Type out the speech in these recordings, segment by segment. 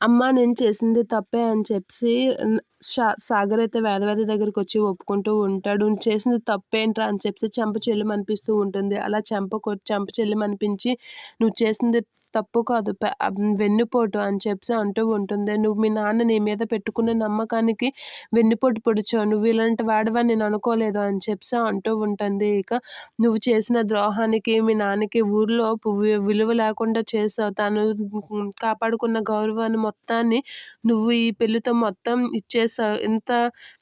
అమ్మ నేను చేసింది తప్పే అని చెప్పి సాగర్ అయితే వేదవేద దగ్గరికి వచ్చి ఒప్పుకుంటూ ఉంటాడు. నువ్వు చేసింది తప్పేంట్రా? అని చెప్పి చెంప చెల్లిమనిపిస్తూ ఉంటుంది. అలా చెంప చెంప చెంప చెల్లిమనిపించి నువ్వు చేసింది తప్పు కాదు వెన్నుపోటు అని చెప్పి అంటూ ఉంటుంది. నువ్వు మీ నాన్న నీ మీద పెట్టుకున్న నమ్మకానికి వెన్నుపోటు పొడిచావు. నువ్వు ఇలాంటి వాడివని నేను అనుకోలేదు అని చెప్పి అంటూ ఉంటుంది. ఇక నువ్వు చేసిన ద్రోహానికి మీ నాన్నకి ఊర్లో విలువ లేకుండా చేసావు. తను కాపాడుకున్న గౌరవాన్ని మొత్తాన్ని నువ్వు ఈ పెళ్ళితో మొత్తం ఇచ్చే ಸೊ ಇಂಥ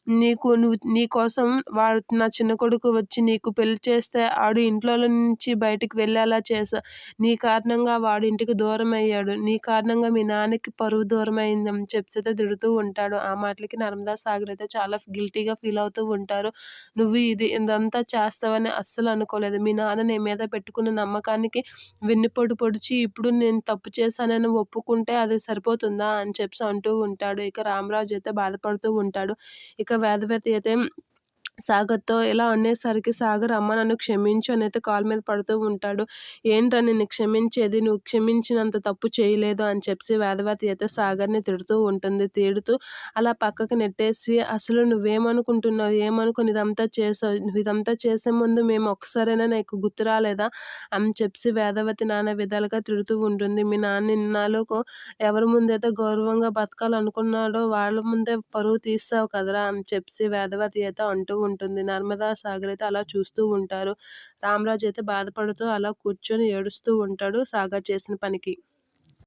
నీకు నువ్వు నీ కోసం వాడు నా చిన్న కొడుకు వచ్చి నీకు పెళ్ళి చేస్తే ఆడు ఇంట్లో నుంచి బయటికి వెళ్ళేలా చేశా. నీ కారణంగా వాడు ఇంటికి దూరం అయ్యాడు. నీ కారణంగా మీ నాన్నకి పరువు దూరం అయిందని చెప్పితే తిడుతూ ఉంటాడు. ఆ మాటలకి నర్మదా సాగర్ అయితే చాలా గిల్టీగా ఫీల్ అవుతూ ఉంటారు. నువ్వు ఇది ఇదంతా చేస్తావని అస్సలు అనుకోలేదు. మీ నాన్న నీ మీద పెట్టుకున్న నమ్మకానికి వెన్నుపోటు పొడిచి ఇప్పుడు నేను తప్పు చేశానని ఒప్పుకుంటే అది సరిపోతుందా అని చెప్పి అంటూ ఉంటాడు. ఇక రామరాజు అయితే బాధపడుతూ ఉంటాడు. ఇక వేదవతి అయితే సాగర్తో ఇలా అనేసరికి సాగర్ అమ్మ నన్ను క్షమించు అని అయితే కాల్ మీద పడుతూ ఉంటాడు. ఏంట్రా నిన్ను క్షమించేది? నువ్వు క్షమించినంత తప్పు చేయలేదు అని చెప్పి వేదవతి అయితే సాగర్ని తిడుతూ ఉంటుంది. తిడుతూ అలా పక్కకు నెట్టేసి అసలు నువ్వేమనుకుంటున్నావు? ఏమనుకుని ఇదంతా చేసావు? నువ్వు ఇదంతా చేసే ముందు మేము ఒక్కసారైనా నీకు గుర్తు రాలేదా? అని చెప్పి వేదవతి నాన్న విధాలుగా తిడుతూ ఉంటుంది. మీ నాన్న ఇన్నాళ్ళు ఎవరి ముందైతే గౌరవంగా బతకాలనుకున్నాడో వాళ్ళ ముందే పరువు తీస్తావు కదరా? అని చెప్పి వేదవతి అయితే అంటూ ఉంటుంది. నర్మదా సాగర్ అయితే అలా చూస్తూ ఉంటారు. రామరాజు అయితే బాధపడుతూ అలా కూర్చొని ఏడుస్తూ ఉంటాడు సాగర్ చేసిన పనికి.